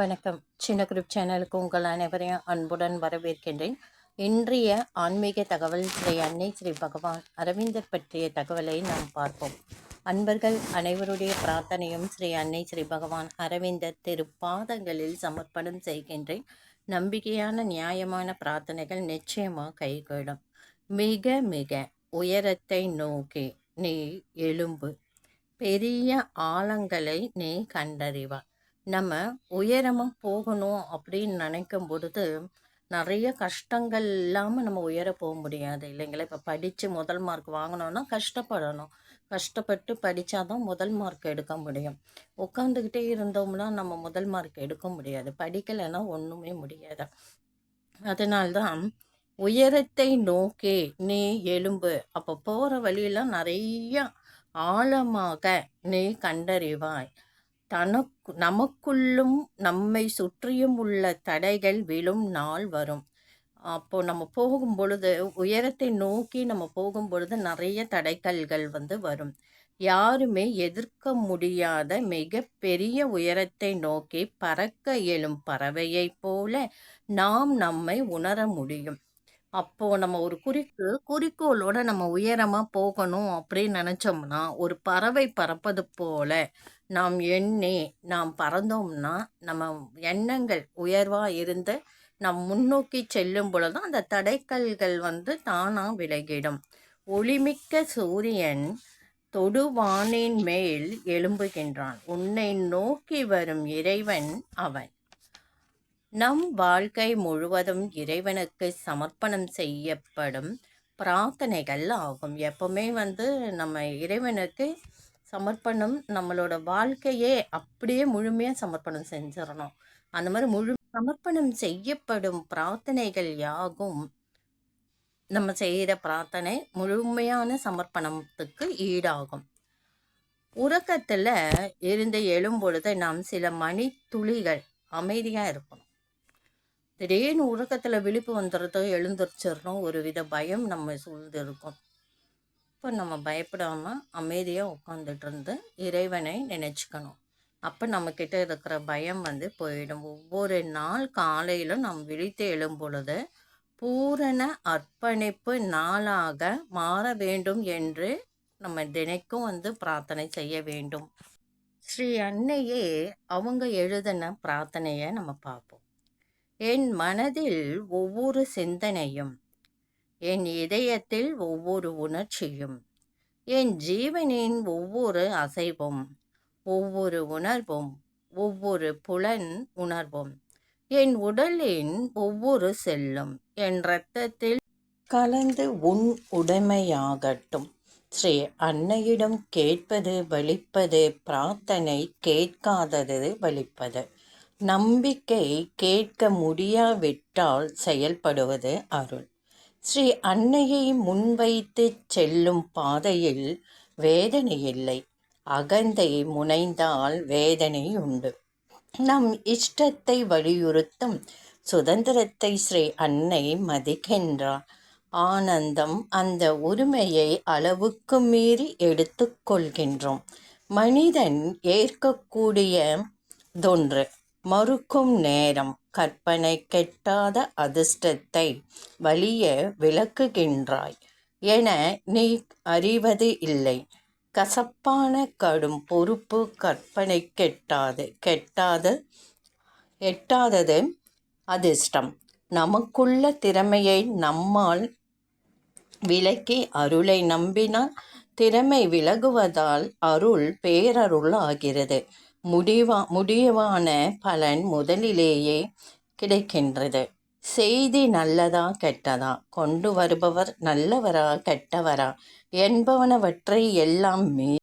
வணக்கம். சின்ன குரூப் சேனலுக்கு உங்கள் அனைவரையும் அன்புடன் வரவேற்கின்றேன். இன்றைய ஆன்மீக தகவல் ஸ்ரீ அன்னை ஸ்ரீ பகவான் அரவிந்தர் பற்றிய தகவலை நாம் பார்ப்போம். அன்பர்கள் அனைவருடைய பிரார்த்தனையும் ஸ்ரீ அன்னை ஸ்ரீ பகவான் அரவிந்தர் திருப்பாதங்களில் சமர்ப்பணம் செய்கின்றேன். நம்பிக்கையான நியாயமான பிரார்த்தனைகள் நிச்சயமாக கைகூடும். மிக மிக உயரத்தை நோக்கி நீ எழும்பு. பெரிய ஆழங்களை நீ கண்டறிவாய் நம்ம உயரமாக போகணும் அப்படின்னு நினைக்கும் பொழுது நிறைய கஷ்டங்கள் இல்லாமல் நம்ம உயர போக முடியாது. இல்லைங்களா? இப்போ படித்து முதல் மார்க் வாங்கணும்னா கஷ்டப்படணும். கஷ்டப்பட்டு படித்தா தான் முதல் மார்க் எடுக்க முடியும். உட்காந்துக்கிட்டே இருந்தோம்னா நம்ம முதல் மார்க் எடுக்க முடியாது. படிக்கலைன்னா ஒன்றுமே முடியாது. அதனால்தான் உயரத்தை நோக்கி நீ எலும்பு அப்போ போகிற வழியெல்லாம் நிறைய ஆழமாக நீ கண்டறிவாய். தனக்கு நமக்குள்ளும் நம்மை சுற்றியும் உள்ள தடைகள் விழும் நாள் வரும். அப்போது நம்ம போகும் பொழுது உயரத்தை நோக்கி நம்ம போகும் பொழுது நிறைய தடைக்கல்கள் வந்து வரும். யாருமே எதிர்க்க முடியாத மிக பெரிய உயரத்தை நோக்கி பறக்க எழும் பறவையைப் போல நாம் நம்மை உணர முடியும். அப்போ நம்ம ஒரு குறிக்கு குறிக்கோளோட நம்ம உயரமா போகணும் அப்படின்னு நினைச்சோம்னா ஒரு பறவை பறப்பது போல நாம் எண்ணி நாம் பறந்தோம்னா நம்ம எண்ணங்கள் உயர்வாக இருந்து நம் முன்னோக்கி செல்லும் பொழுது அந்த தடைக்கல்கள் வந்து தானாக விலகிடும். ஒளிமிக்க சூரியன் தொடுவானின் மேல் எழும்புகின்றான். உன்னை நோக்கி வரும் இறைவன் அவன். நம் வாழ்க்கை முழுவதும் இறைவனுக்கு சமர்ப்பணம் செய்யப்படும் பிரார்த்தனைகள் ஆகும். எப்பவுமே வந்து நம்ம இறைவனுக்கு சமர்ப்பணம் நம்மளோட வாழ்க்கையே அப்படியே முழுமையாக சமர்ப்பணம் செஞ்சிடணும். அந்த மாதிரி முழு சமர்ப்பணம் செய்யப்படும் பிரார்த்தனைகள் யாகும்? நம்ம செய்கிற பிரார்த்தனை முழுமையான சமர்ப்பணத்துக்கு ஈடாகும். உறக்கத்தில் இருந்து எழும்பொழுது நாம் சில மணி துளிகள் அமைதியாக இருக்கணும் திடீர்னு உறக்கத்தில் விழிப்பு வந்துடுறதோ எழுந்திரிச்சிடணும். ஒரு வித பயம் நம்ம சூழ்ந்து இருக்கும் இப்போ நம்ம பயப்படாமல் அமைதியாக உட்காந்துட்டு இருந்து இறைவனை நினச்சிக்கணும். அப்போ நம்மக்கிட்ட இருக்கிற பயம் வந்து போயிடும். ஒவ்வொரு நாள் காலையிலும் நம் விழித்து எழும் பொழுது பூரண அர்ப்பணிப்பு நாளாக மாற வேண்டும் என்று நம்ம தினைக்கும் வந்து பிரார்த்தனை செய்ய வேண்டும். ஸ்ரீ அன்னையே அவங்க எழுதின பிரார்த்தனையை நம்ம பார்ப்போம். என் மனதில் ஒவ்வொரு சிந்தனையும் என் இதயத்தில் ஒவ்வொரு உணர்ச்சியும் என் ஜீவனின் ஒவ்வொரு அசைவும் ஒவ்வொரு உணர்வும் ஒவ்வொரு புலன் உணர்வும் என் உடலின் ஒவ்வொரு செல்லும் என் இரத்தத்தில் கலந்து உன் உடைமையாகட்டும். ஸ்ரீ அன்னையிடம் கேட்பது வலிப்பது பிரார்த்தனை கேட்காதது வலிப்பது நம்பிக்கை கேட்க முடியாவிட்டால் செயல்படுவது அருள். ஸ்ரீ அன்னையை முன்வைத்து செல்லும் பாதையில் வேதனை இல்லை. அகந்தை முனைந்தால் வேதனை உண்டு. நம் இஷ்டத்தை வலியுறுத்தும் சுதந்திரத்தை ஸ்ரீ அன்னை மதிக்கின்றார். ஆனந்தம் அந்த உரிமையை அளவுக்கு மீறி எடுத்துக்கொள்கின்றோம் மனிதன் ஏற்கக்கூடிய தொன்று. மறுக்கும் நேரம். கற்பனை கெட்டாத அதிர்ஷ்டத்தை வலிய விளக்குகின்றாய். என நீ அறிவது இல்லை. கசப்பான கடும் பொறுப்பு கற்பனை கெட்டாது. கெட்டாது எட்டாதது அதிர்ஷ்டம். நமக்குள்ள திறமையை நம்மால் விலக்கி அருளை நம்பினால் திறமை விலகுவதால் அருள் பேரருள் ஆகிறது முடிவா முடிவான பலன் முதலிலேயே கிடைக்கின்றது. செய்தி நல்லதா கெட்டதா? கொண்டு வருபவர் நல்லவரா கெட்டவரா? என்பவனவற்றை எல்லாம் மீ